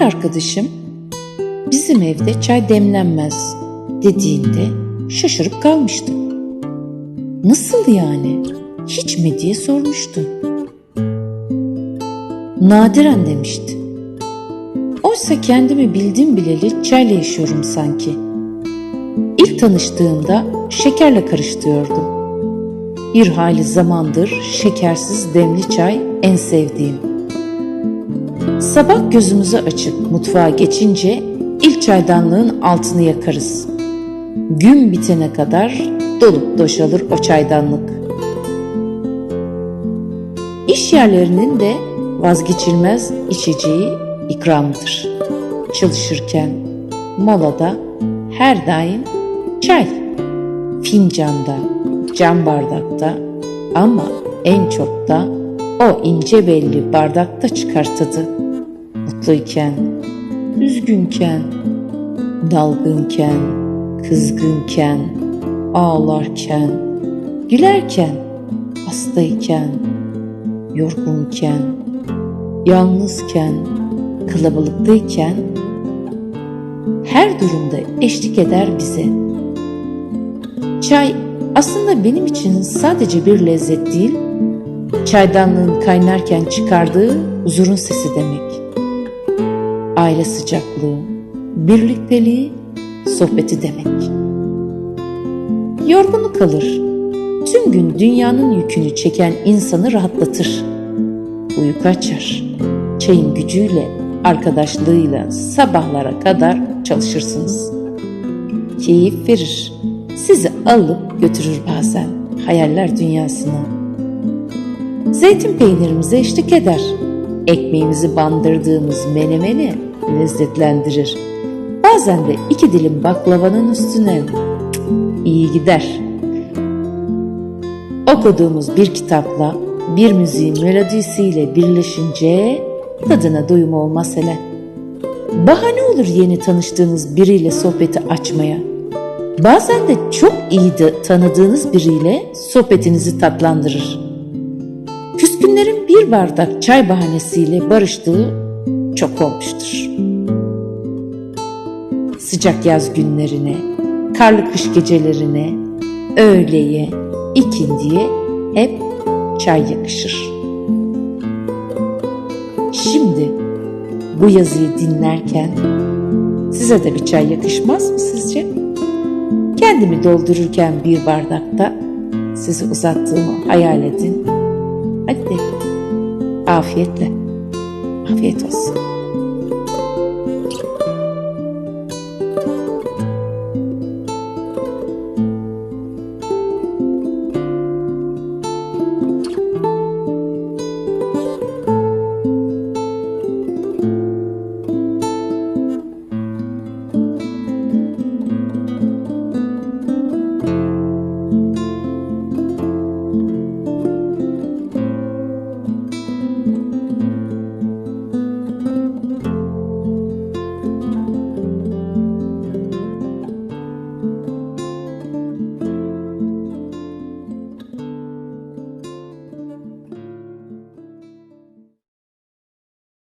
arkadaşım bizim evde çay demlenmez dediğinde şaşırıp kalmıştı. Nasıl yani? Hiç mi diye sormuştu. Nadiren demişti. Oysa kendimi bildim bileli çayla yaşıyorum sanki. İlk tanıştığımda şekerle karıştırıyordum. Bir hayli zamandır şekersiz demli çay en sevdiğim. Sabah gözümüzü açıp mutfağa geçince ilk çaydanlığın altını yakarız. Gün bitene kadar dolup doşalır o çaydanlık. İş yerlerinin de vazgeçilmez içeceği ikramdır. Çalışırken, molada her daim çay. Fincanda, cam bardakta ama en çok da o ince belli bardakta çıkar tadı. Mutluyken, üzgünken, dalgınken, kızgınken, ağlarken, gülerken, hastayken, yorgunken, yalnızken, kalabalıktayken her durumda eşlik eder bize. Çay aslında benim için sadece bir lezzet değil, çaydanlığın kaynarken çıkardığı huzurun sesi demek. Aile sıcaklığı, birlikteliği, sohbeti demek. Yorgunluk kalır. Tüm gün dünyanın yükünü çeken insanı rahatlatır. Uyku açar. Çayın gücüyle, arkadaşlığıyla sabahlara kadar çalışırsınız. Keyif verir. Sizi alıp götürür bazen hayaller dünyasına. Zeytin peynirimize eşlik eder. Ekmeğimizi bandırdığımız menemeni lezzetlendirir. Bazen de iki dilim baklavanın üstüne iyi gider. Okuduğumuz bir kitapla bir müziğin melodisiyle birleşince tadına doyum olmaz hele. Bahane olur yeni tanıştığınız biriyle sohbeti açmaya. Bazen de çok iyi de tanıdığınız biriyle sohbetinizi tatlandırır. Küskünlerin bir bardak çay bahanesiyle barıştığı çok olmuştur. Sıcak yaz günlerine, karlı kış gecelerine, öğleye, ikindiye hep çay yakışır. Şimdi bu yazıyı dinlerken size de bir çay yakışmaz mı sizce? Kendimi doldururken bir bardakta sizi uzattığımı hayal edin. Hadi afiyetle. Afiyet olsun.